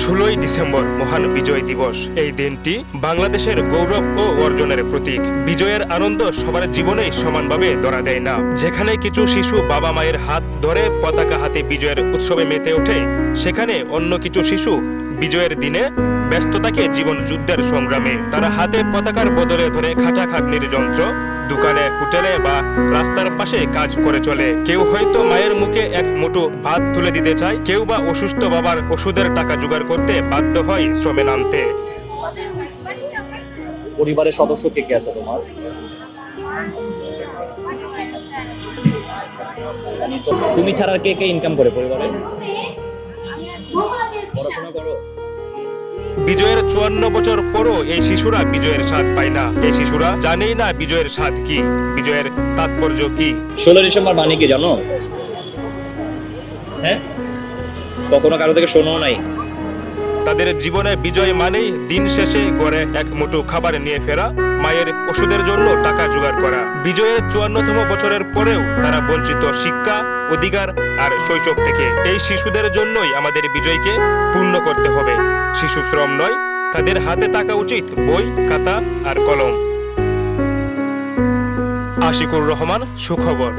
ষোলোই ডিসেম্বর মহান বিজয় দিবস। এই দিনটি বাংলাদেশের গৌরব ও অর্জনের প্রতীক। বিজয়ের আনন্দ সবার জীবনেই সমানভাবে ধরা দেয় না। যেখানে কিছু শিশু বাবা মায়ের হাত ধরে পতাকা হাতে বিজয়ের উৎসবে মেতে ওঠে, সেখানে অন্য কিছু শিশু বিজয়ের দিনে ব্যস্ততাকে জীবন যুদ্ধের সংগ্রামে। তারা হাতে পতাকার বদলে ধরে খাটাখাটনির যন্ত্র, দোকানে, হোটেলে বা রাস্তার পাশে কাজ করে চলে। কেউ হয়তো মায়ের মুখে এক মুঠো ভাত তুলে দিতে চায় কেউ বা অসুস্থ বাবার ওষুধের টাকা জোগাড় করতে বাধ্য হয় শ্রমে নামতে। পরিবারের সদস্য কে কে আছে তোমার? তুমি ছাড়া কে কে ইনকাম করে পরিবারে? পড়াশোনা করো। বিজয়ের চুয়ান্ন বছর পরও এই শিশুরা বিজয়ের স্বাদ পায় না। এই শিশুরা জানেই না বিজয়ের স্বাদ কি বিজয়ের তাৎপর্য কি। ষোলো ডিসেম্বর মানে কি জানো? হ্যাঁ? কখনো কারও থেকে শোনো নাই? তাদের জীবনে বিজয় মানেই দিন শেষে গড়ে এক মুঠো খাবার নিয়ে ফেরা, মায়ের ওষুধের জন্য টাকা জোগাড় করা। বিজয়ের চুয়ান্নতম বছরের পরেও তারা বঞ্চিত শিক্ষা, অধিকার আর শৈশব থেকে। এই শিশুদের জন্যই আমাদের বিজয়কে পূর্ণ করতে হবে। শিশু শ্রম নয়, তাদের হাতে থাকা উচিত বই, খাতা আর কলম। আশিকুর রহমান, সুখবর।